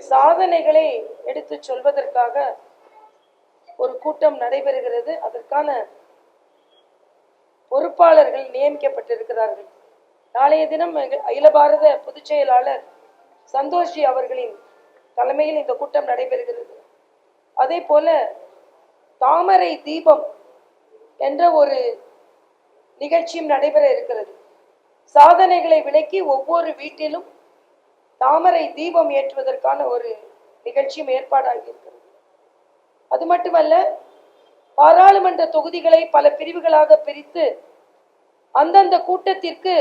சாதனைகளை எடுத்துச் சொல்வதற்காக ஒரு கூட்டம் நடைபெறுகிறது. அதற்கான பொறுப்பாளர்கள் நியமிக்கப்பட்டிருக்கிறார்கள். நாளைய தினம் அகில பாரத பொதுச் செயலாளர் சந்தோஷி அவர்களின் தலைமையில் இந்த கூட்டம் நடைபெறுகிறது. அதே போல தாமரை தீபம் என்ற ஒரு நிகழ்ச்சியும் நடைபெற இருக்கிறது. சாதனைகளை விளக்கி ஒவ்வொரு வீட்டிலும் தாமரை தீபம் ஏற்றுவதற்கான ஒரு நிகழ்ச்சியும் ஏற்பாடாகி இருக்கிறது அது மட்டுமல்ல பாராளுமன்ற தொகுதிகளை பல பிரிவுகளாக பிரித்து அந்தந்த கூட்டத்திற்கு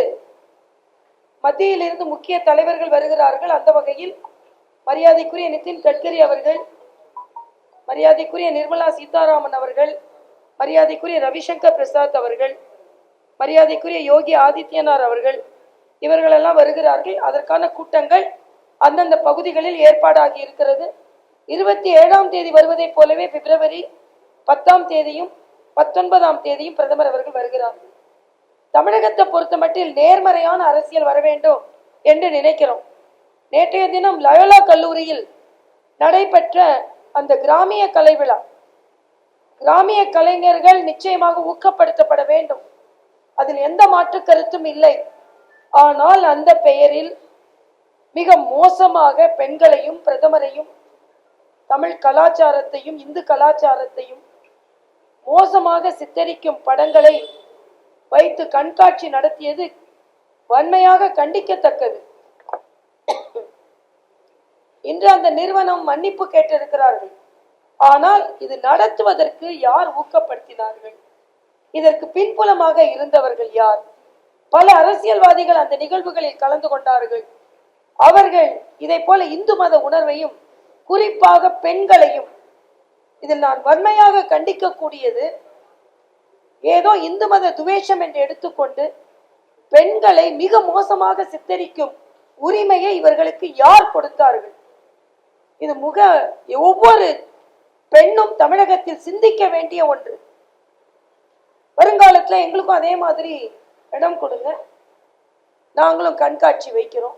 மத்தியிலிருந்து முக்கிய தலைவர்கள் வருகிறார்கள். அந்த வகையில் மரியாதைக்குரிய நிதின் கட்கரி அவர்கள் மரியாதைக்குரிய நிர்மலா சீதாராமன் அவர்கள் மரியாதைக்குரிய ரவிசங்கர் பிரசாத் அவர்கள் மரியாதைக்குரிய யோகி ஆதித்யநாத் அவர்கள் இவர்களெல்லாம் வருகிறார்கள். அதற்கான கூட்டங்கள் அந்தந்த பகுதிகளில் ஏற்பாடாகி இருக்கிறது. இருபத்தி ஏழாம் தேதி வருவதைப் போலவே பிப்ரவரி பத்தாம் தேதியும் பத்தொன்பதாம் தேதியும் பிரதமர் அவர்கள் வருகிறார்கள் தமிழகத்தை பொறுத்த மட்டில் நேர்மறையான அரசியல் வர வேண்டும் என்று நினைக்கிறோம். நேற்றைய தினம் லயோலா கல்லூரியில் நடைபெற்ற அந்த கிராமிய கலை விழா கிராமிய கலைஞர்கள் நிச்சயமாக ஊக்கப்படுத்தப்பட வேண்டும். அதில் எந்த மாற்று கருத்தும் இல்லை. ஆனால் அந்த பெயரில் மிக மோசமாக பெண்களையும் பிரதமரையும் தமிழ் கலாச்சாரத்தையும் இந்து கலாச்சாரத்தையும் மோசமாக சித்தரிக்கும் படங்களை வைத்து கண்காட்சி நடத்தியது வன்மையாக கண்டிக்கத்தக்கது. இன்று அந்த நிறுவனம் மன்னிப்பு கேட்டிருக்கிறார்கள். ஆனால் இது நடத்துவதற்கு யார் ஊக்கப்படுத்தினார்கள்? இதற்கு பின்புலமாக இருந்தவர்கள் யார்? பல அரசியல்வாதிகள் அந்த நிகழ்வுகளில் கலந்து கொண்டார்கள். அவர்கள் இதை போல இந்து மத உணர்வையும் குறிப்பாக பெண்களையும் இதில் நான் வன்மையாக கண்டிக்கக்கூடியது. ஏதோ இந்து மத துவேஷம் என்று எடுத்துக்கொண்டு பெண்களை மிக மோசமாக சித்தரிக்கும் உரிமையை இவர்களுக்கு யார் கொடுத்தார்கள்? இது முக ஒவ்வொரு பெண்ணும் தமிழகத்தில் சிந்திக்க வேண்டிய ஒன்று. வருங்காலத்துல எங்களுக்கும் அதே மாதிரி இடம் கொடுங்க. நாங்களும் கண்காட்சி வைக்கிறோம்.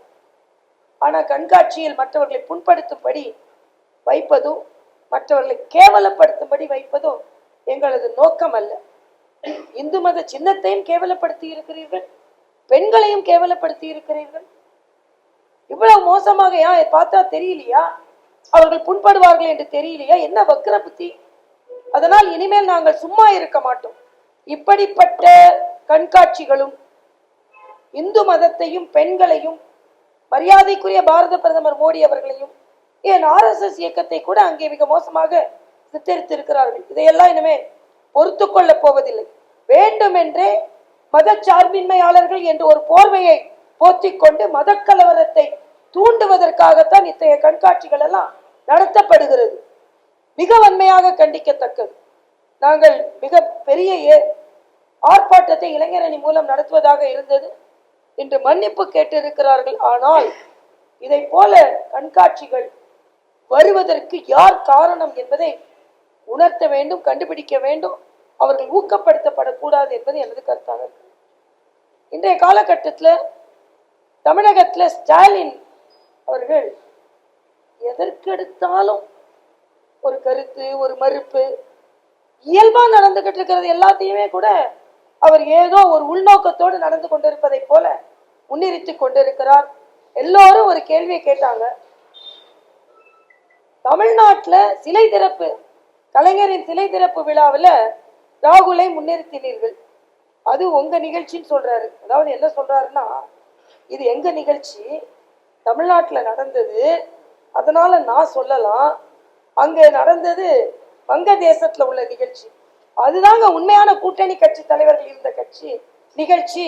ஆனா கண்காட்சியில் மற்றவர்களை புண்படுத்தும்படி வைப்பதும் மற்றவர்களை கேவலப்படுத்தும்படி வைப்பதும் எங்களது நோக்கம் அல்ல. இந்து மத சின்னத்தையும் கேவலப்படுத்தி இருக்கிறீர்கள் பெண்களையும் கேவலப்படுத்தி இருக்கிறீர்கள். இவ்வளவு மோசமாக ஏன் பார்த்தா தெரியலையா? அவர்கள் புண்படுவார்கள் என்று தெரியலையா? என்ன வக்கர புத்தி அதனால் இனிமேல் நாங்கள் சும்மா இருக்க மாட்டோம். இப்படிப்பட்ட கண்காட்சிகளும் இந்து மதத்தையும் பெண்களையும் மரியாதைக்குரிய பாரத பிரதமர் மோடி அவர்களையும் ஏன் ஆர்எஸ்எஸ் இயக்கத்தை கூட அங்கே மிக மோசமாக சித்தரித்திருக்கிறார்கள். இதையெல்லாம் இனிமே பொறுத்து கொள்ளப் போவதில்லை. வேண்டுமென்றே மதச்சார்பின்மையாளர்கள் என்று ஒரு போர்வையை போத்திக் கொண்டு மதக்கலவரத்தை தூண்டுவதற்காகத்தான் இத்தகைய கண்காட்சிகள் எல்லாம் நடத்தப்படுகிறது. மிக வன்மையாக கண்டிக்கத்தக்கது. நாங்கள் மிக பெரிய ஏ- ஆர்ப்பாட்டத்தை இளைஞரணி மூலம் நடத்துவதாக இருந்தது என்று மன்னிப்பு கேட்டிருக்கிறார்கள். ஆனால் இதை போல கண்காட்சிகள் வருவதற்கு யார் காரணம் என்பதை உணர்த்த வேண்டும் கண்டுபிடிக்க வேண்டும். அவர்கள் ஊக்கப்படுத்தப்படக்கூடாது என்பது எனது கருத்தாக இருக்கு. இன்றைய காலகட்டத்தில் தமிழகத்தில் ஸ்டாலின் அவர்கள் எதற்கெடுத்தாலும் ஒரு கருத்து ஒரு மறுப்பு இயல்பா நடந்துகிட்டு இருக்கிறது எல்லாத்தையுமே கூட அவர் ஏதோ ஒரு உள்நோக்கத்தோடு நடந்து கொண்டிருப்பதை போல முன்னிறுத்தி கொண்டிருக்கிறார். எல்லோரும் ஒரு கேள்வியை கேட்டாங்க. தமிழ்நாட்டுல சிலை திறப்பு கலைஞரின் சிலை திறப்பு விழாவில் ராகுலை முன்னிறுத்தினீர்கள். அது உங்க நிகழ்ச்சின்னு சொல்றாரு. அதாவது என்ன சொல்றாருன்னா இது எங்க நிகழ்ச்சி? தமிழ்நாட்டுல நடந்தது. அதனால நான் சொல்லலாம். அங்க நடந்தது வங்க தேசத்தில் உள்ள நிகழ்ச்சி. அதுதாங்க உண்மையான கூட்டணி கட்சி தலைவர்கள் இருந்த கட்சி நிகழ்ச்சி.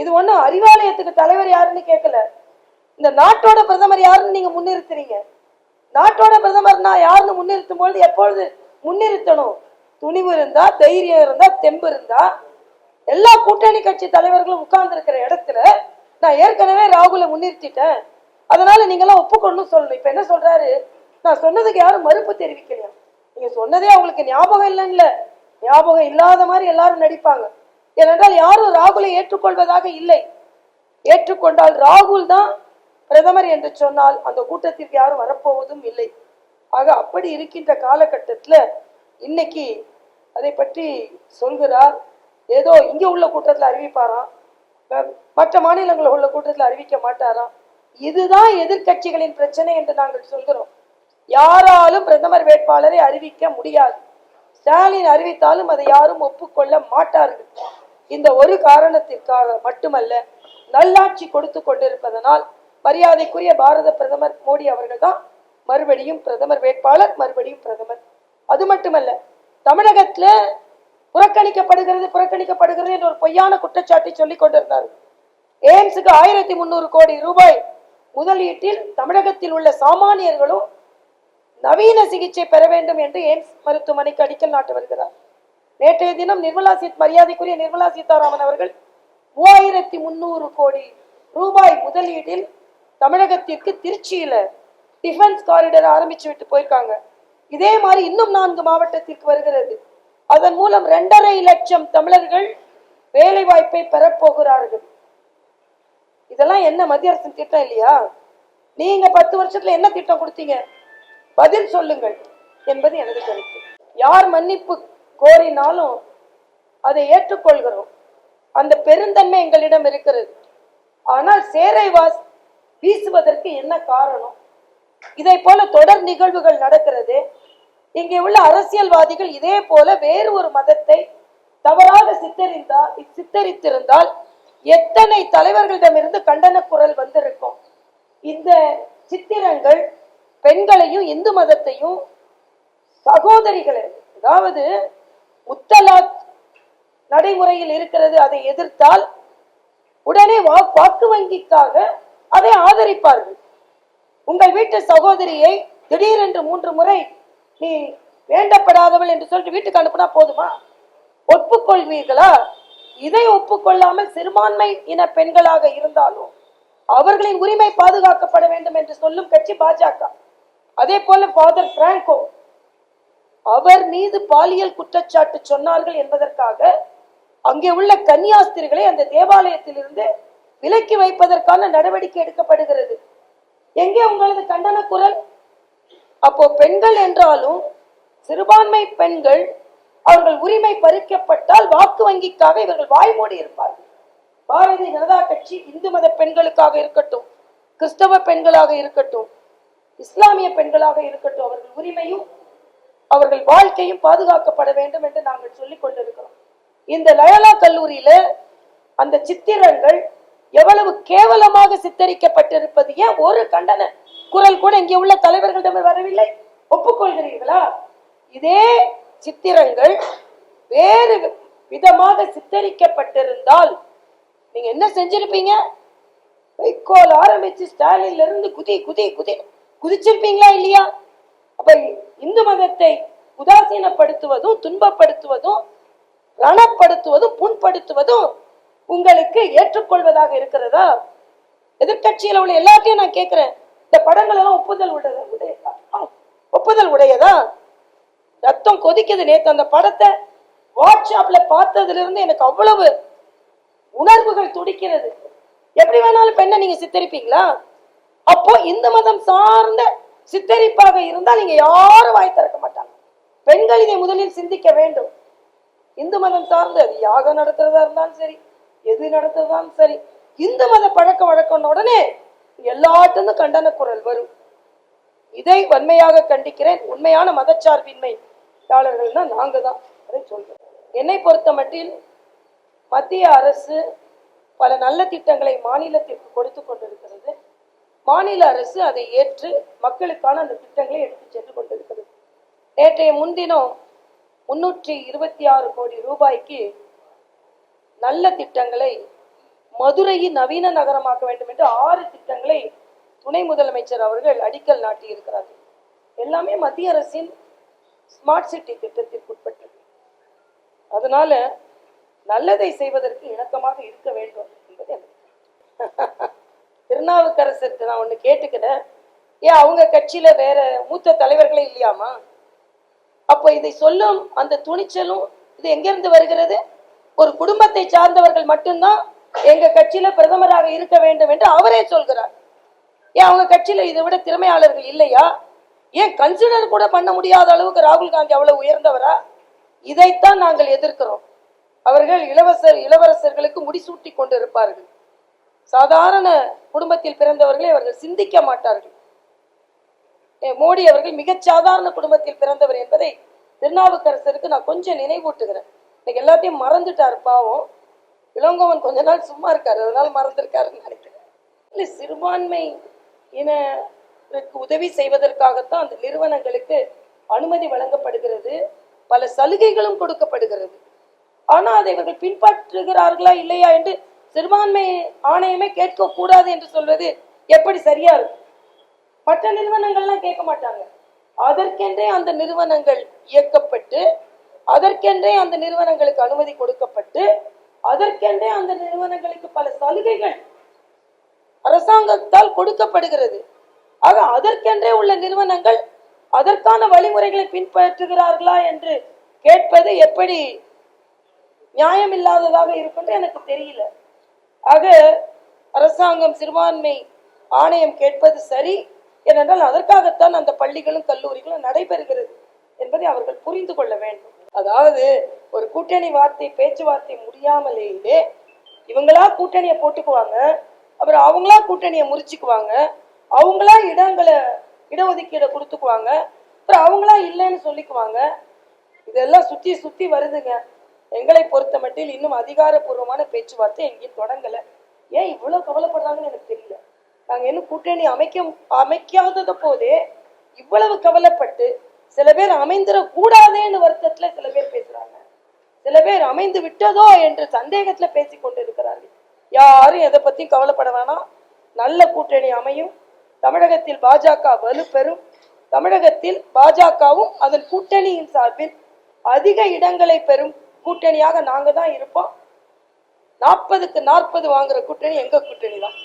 இது ஒண்ணும் அறிவாலயத்துக்கு தலைவர் யாருன்னு கேட்கல இந்த நாட்டோட பிரதமர் யாருன்னு நீங்க முன்னிறுத்துறீங்க. நாட்டோட பிரதமர்னா யாருன்னு முன்னிறுத்தும் பொழுது எப்பொழுது முன்னிறுத்தணும்? துணிவு இருந்தா தைரியம் இருந்தா தெம்பு இருந்தா எல்லா கூட்டணி கட்சி தலைவர்களும் உட்கார்ந்து இருக்கிற இடத்துல நான் ஏற்கனவே ராகுலை முன்னிறுத்திட்டேன். அதனால நீங்கெல்லாம் ஒப்புக்கொள்ளணும் சொல்லணும். இப்ப என்ன சொல்றாரு? நான் சொன்னதுக்கு யாரும் மறுப்பு தெரிவிக்கலையா? நீங்க சொன்னதே அவங்களுக்கு ஞாபகம் இல்லைன்னு ஞாபகம் இல்லாத மாதிரி எல்லாரும் நடிப்பாங்க. ஏனென்றால் யாரும் ராகுலை ஏற்றுக்கொள்வதாக இல்லை. ஏற்றுக்கொண்டால் ராகுல் தான் பிரதமர் என்று சொன்னால் அந்த கூட்டத்திற்கு யாரும் வரப்போவதும் இல்லை. ஆக அப்படி இருக்கின்ற காலகட்டத்தில் இன்னைக்கு அதை பற்றி சொல்கிறார். ஏதோ இங்கே உள்ள கூட்டத்தில் அறிவிப்பாராம். மற்ற மாநிலங்களில் உள்ள கூட்டத்தில் அறிவிக்க மாட்டாராம். இதுதான் எதிர்க்கட்சிகளின் பிரச்சனை என்று நாங்கள் சொல்கிறோம். யாராலும் பிரதமர் வேட்பாளரை அறிவிக்க முடியாது. ஸ்டாலின் அறிவித்தாலும் அதை யாரும் ஒப்புக்கொள்ள மாட்டார்கள். இந்த ஒரு காரணத்திற்காக மட்டுமல்ல நல்லாட்சி கொடுத்து கொண்டிருப்பதனால் மரியாதைக்குரிய பாரத பிரதமர் மோடி அவர்கள் தான் மறுபடியும் பிரதமர் வேட்பாளர் மறுபடியும் பிரதமர். அது மட்டுமல்ல தமிழகத்துல புறக்கணிக்கப்படுகிறது புறக்கணிக்கப்படுகிறது என்ற ஒரு பொய்யான குற்றச்சாட்டை சொல்லிக் கொண்டிருந்தார். எய்ம்ஸுக்கு ஆயிரத்தி முந்நூறு கோடி ரூபாய் முதலீட்டில் தமிழகத்தில் உள்ள சாமானியர்களும் நவீன சிகிச்சை பெற வேண்டும் என்று எய்ம்ஸ் மருத்துவமனைக்கு அடிக்கல் நாட்டு வருகிறார். நேற்றைய தினம் நிர்மலா சீத் மரியாதைக்குரிய நிர்மலா சீதாராமன் அவர்கள் மூவாயிரத்தி முந்நூறு கோடி ரூபாய் முதலீட்டில் தமிழகத்திற்கு திருச்சியில டிஃபென்ஸ் காரிடர் ஆரம்பிச்சு விட்டு போயிருக்காங்க. இதே மாதிரி இன்னும் நான்கு மாவட்டத்திற்கு வருகிறது. அதன் மூலம் இரண்டரை லட்சம் தமிழர்கள் வேலை வாய்ப்பை பெறப்போகிறார்கள் இதெல்லாம் என்ன மத்திய அரசின் திட்டம் இல்லையா? நீங்க பத்து வருஷத்துல என்ன திட்டம் கொடுத்தீங்க? பதில் சொல்லுங்கள் என்பது எனது கருத்து. யார் மன்னிப்பு கோரினாலும் அதை ஏற்றுக்கொள்கிறோம். அந்த பெருந்தன்மை எங்களிடம் இருக்கிறது. ஆனால் சேரை வாஸ் வீசுவதற்கு என்ன காரணம்? இதை போல தொடர் நிகழ்வுகள் நடக்கிறது. இங்கே உள்ள அரசியல்வாதிகள் இதே போல வேறு ஒரு மதத்தை தவறாக சித்தரிந்தால் சித்தரித்திருந்தால் எத்தனை தலைவர்களிடமிருந்து கண்டன குரல் வந்திருக்கும்? இந்த சித்திரங்கள் பெண்களையும் இந்து மதத்தையும் சகோதரிகளை அதாவது முத்தலாக் நடைமுறையில் இருக்கிறது அதை எதிர்த்தால் உடனே வா- வாக்கு வங்கிக்காக அதை ஆதரிப்பார்கள். உங்கள் வீட்டு சகோதரியை திடீரென்று மூன்று முறை நீ வேண்டப்படாதவள் என்று சொல்லிட்டு வீட்டுக்கு அனுப்புனா போதுமா? ஒப்புக்கொள்வீர்களா? இதை ஒப்புக்கொள்ளாமல் சிறுபான்மை இன பெண்களாக இருந்தாலும் அவர்களின் உரிமை பாதுகாக்கப்பட வேண்டும் என்று சொல்லும் கட்சி பாஜக. அதே போல ஃபாதர் பிராங்கோ அவர் மீது பாலியல் குற்றச்சாட்டு சொன்னார்கள் என்பதற்காக அங்கே உள்ள கன்னியாஸ்திரிகளை அந்த தேவாலயத்திலிருந்து விலக்கி வைப்பதற்கான நடவடிக்கை எடுக்கப்படுகிறது. எங்கே உங்களது கண்டன குரல்? அப்போ பெண்கள் என்றாலும் சிறுபான்மை பெண்கள் அவர்கள் உரிமை பறிக்கப்பட்டால் வாக்கு வங்கிக்காக இவர்கள் வாய்மூடி இருப்பார்கள். பாரதிய ஜனதா கட்சி இந்து மத பெண்களுக்காக இருக்கட்டும் கிறிஸ்தவ பெண்களாக இருக்கட்டும் இஸ்லாமிய பெண்களாக இருக்கட்டும் அவர்கள் உரிமையும் அவர்கள் வாழ்க்கையும் பாதுகாக்கப்பட வேண்டும் என்று நாங்கள் சொல்லிக் கொண்டிருக்கிறோம். இந்த லயலா கல்லூரியில அந்த சித்திரங்கள் எவ்வளவு கேவலமாக சித்தரிக்கப்பட்டிருப்பது ஏன் ஒரு கண்டன குரல் கூட இங்கே உள்ள தலைவர்களிடம் வரவில்லை? ஒப்புக்கொள்கிறீர்களா? இதே சித்திரங்கள் வேறு விதமாக சித்தரிக்கப்பட்டிருந்தால் நீங்க என்ன செஞ்சிருப்பீங்க? வைக்கோல் ஆரம்பிச்சு ஸ்டாலின்ல இருந்து குதி குதி குதி. குதிச்சிருப்பீங்களா இல்லையா? அப்ப இந்து மதத்தை உதாசீனப்படுத்துவதும் துன்பப்படுத்துவதும் ரணப்படுத்துவதும் புண்படுத்துவதும் உங்களுக்கு ஏற்றுக்கொள்வதாக இருக்கிறதா? எதிர்க்கட்சியில உள்ள எல்லாத்தையும் நான் கேட்கிறேன் இந்த படங்கள் எல்லாம் ஒப்புதல் உடையதா உடையதா? ஆ, ஒப்புதல் உடையதா? ரத்தம் கொதிக்குது நேத்து அந்த படத்தை வாட்ஸ்அப்ல பார்த்ததுல இருந்து எனக்கு அவ்வளவு உணர்வுகள் துடிக்கிறது. எப்படி வேணாலும் பெண்ணை நீங்க சித்தரிப்பீங்களா? அப்போ இந்து மதம் சார்ந்த சித்தரிப்பாக இருந்தால் நீங்க யாரும் வாய் திறக்க மாட்டாங்க. பெண்கள் இதை முதலில் சிந்திக்க வேண்டும். இந்து மதம் சார்ந்து அது யாகம் நடத்துறதா இருந்தாலும் சரி எது நடத்துறதாலும் சரி இந்து மத பழக்க வழக்கம் உடனே எல்லாத்துக்கும் கண்டன குரல் வரும். இதை வன்மையாக கண்டிக்கிறேன். உண்மையான மதச்சார்பின்மையாளர்கள்னா நாங்க தான் அதை சொல்றோம். என்னை பொறுத்த மட்டில் மத்திய அரசு பல நல்ல திட்டங்களை மாநிலத்திற்கு கொடுத்து கொண்டிருக்கிறது. மாநில அரசு அதை ஏற்று மக்களுக்கான அந்த திட்டங்களை எடுத்து சென்று கொண்டிருக்கிறது. நேற்றைய முன்தினம் முன்னூற்றி இருபத்தி ஆறு கோடி ரூபாய்க்கு நல்ல திட்டங்களை மதுரையை நவீன நகரமாக்க வேண்டும் என்று ஆறு திட்டங்களை துணை முதலமைச்சர் அவர்கள் அடிக்கல் நாட்டி இருக்கிறார்கள் எல்லாமே மத்திய அரசின் ஸ்மார்ட் சிட்டி திட்டத்திற்கு உட்பட்டது அதனால நல்லதை செய்வதற்கு இணக்கமாக இருக்க வேண்டும் என்பது எனக்கு திருநாவுக்கரசருக்கு நான் ஒன்று கேட்டுக்கிறேன். ஏன் அவங்க கட்சியில் வேற மூத்த தலைவர்களே இல்லையாமா அப்போ இதை சொல்லும் அந்த துணிச்சலும் இது எங்கேருந்து வருகிறது? ஒரு குடும்பத்தை சார்ந்தவர்கள் மட்டும்தான் எங்க கட்சியில பிரதமராக இருக்க வேண்டும் என்று அவரே சொல்கிறார். ஏன் அவங்க கட்சியில இதை விட திறமையாளர்கள் இல்லையா? ஏன் கன்சிடர் கூட பண்ண முடியாத அளவுக்கு ராகுல் காந்தி அவ்வளவு உயர்ந்தவரா? இதைத்தான் நாங்கள் எதிர்க்கிறோம். அவர்கள் இளவரசர் இளவரசர்களுக்கு முடிசூட்டி கொண்டு இருப்பார்கள் சாதாரண குடும்பத்தில் பிறந்தவர்களை அவர்கள் சிந்திக்க மாட்டார்கள். மோடி அவர்கள் மிகச் சாதாரண குடும்பத்தில் பிறந்தவர் என்பதை திருநாவுக்கரசருக்கு நான் கொஞ்சம் நினைவூட்டுகிறேன். இன்னைக்கு எல்லாத்தையும் மறந்துட்டார் பாவம். இளங்கோவன் கொஞ்ச நாள் சும்மா இருக்காரு அதனால மறந்துருக்காருன்னு நினைக்கிறேன். இல்லை சிறுபான்மை இனருக்கு உதவி செய்வதற்காகத்தான் அந்த நிறுவனங்களுக்கு அனுமதி வழங்கப்படுகிறது பல சலுகைகளும் கொடுக்கப்படுகிறது. ஆனா அதை இவர்கள் பின்பற்றுகிறார்களா இல்லையா என்று சிறுபான்மை ஆணையமே கேட்க கூடாது என்று சொல்வது எப்படி சரியா இருக்கும்? மற்ற நிறுவனங்கள்லாம் கேட்க மாட்டாங்க. அதற்கென்றே அந்த நிறுவனங்கள் இயக்கப்பட்டு அதற்கென்றே அந்த நிறுவனங்களுக்கு அனுமதி கொடுக்கப்பட்டு அதற்கென்றே அந்த நிறுவனங்களுக்கு பல சலுகைகள் அரசாங்கத்தால் கொடுக்கப்படுகிறது. ஆக அதற்கென்றே உள்ள நிறுவனங்கள் அதற்கான வழிமுறைகளை பின்பற்றுகிறார்களா என்று கேட்பது எப்படி நியாயமில்லாததாக இருக்குன்னு எனக்கு தெரியல. ஆக அரசாங்கம் சிறுபான்மை ஆணையம் கேட்பது சரி ஏனென்றால் அதற்காகத்தான் அந்த பள்ளிகளும் கல்லூரிகளும் நடைபெறுகிறது என்பதை அவர்கள் புரிந்து கொள்ள வேண்டும். அதாவது ஒரு கூட்டணி வார்த்தை பேச்சுவார்த்தை முடியாமலேயே இவங்களா கூட்டணியை போட்டுக்குவாங்க அப்புறம் அவங்களா கூட்டணியை முறிச்சுக்குவாங்க அவங்களா இடங்களை இடஒதுக்கீடை கொடுத்துக்குவாங்க அப்புறம் அவங்களா இல்லைன்னு சொல்லிக்குவாங்க. இதெல்லாம் சுற்றி சுத்தி வருதுங்க. எங்களை பொறுத்த மட்டில் இன்னும் அதிகாரப்பூர்வமான பேச்சுவார்த்தை எங்கேயும் தொடங்கல. ஏன் இவ்வளவு கவலைப்படுறாங்கன்னு எனக்கு தெரியல. நாங்கள் இன்னும் கூட்டணி அமைக்க அமைக்காதத போதே இவ்வளவு கவலைப்பட்டு சில பேர் அமைந்திர கூடாதேன்னு வருத்தத்துல சில பேர் பேசுறாங்க. சில பேர் அமைந்து விட்டதோ என்று சந்தேகத்துல பேசிக் கொண்டிருக்கிறார்கள். யாரும் எதை பத்தியும் கவலைப்பட வேணாம். நல்ல கூட்டணி அமையும். தமிழகத்தில் பாஜக வலுப்பெறும். தமிழகத்தில் பாஜகவும் அதன் கூட்டணியின் சார்பில் அதிக இடங்களை பெறும். கூட்டணியாக நாங்க தான் இருப்போம். நாற்பதுக்கு நாற்பது வாங்குற கூட்டணி எங்க கூட்டணி தான்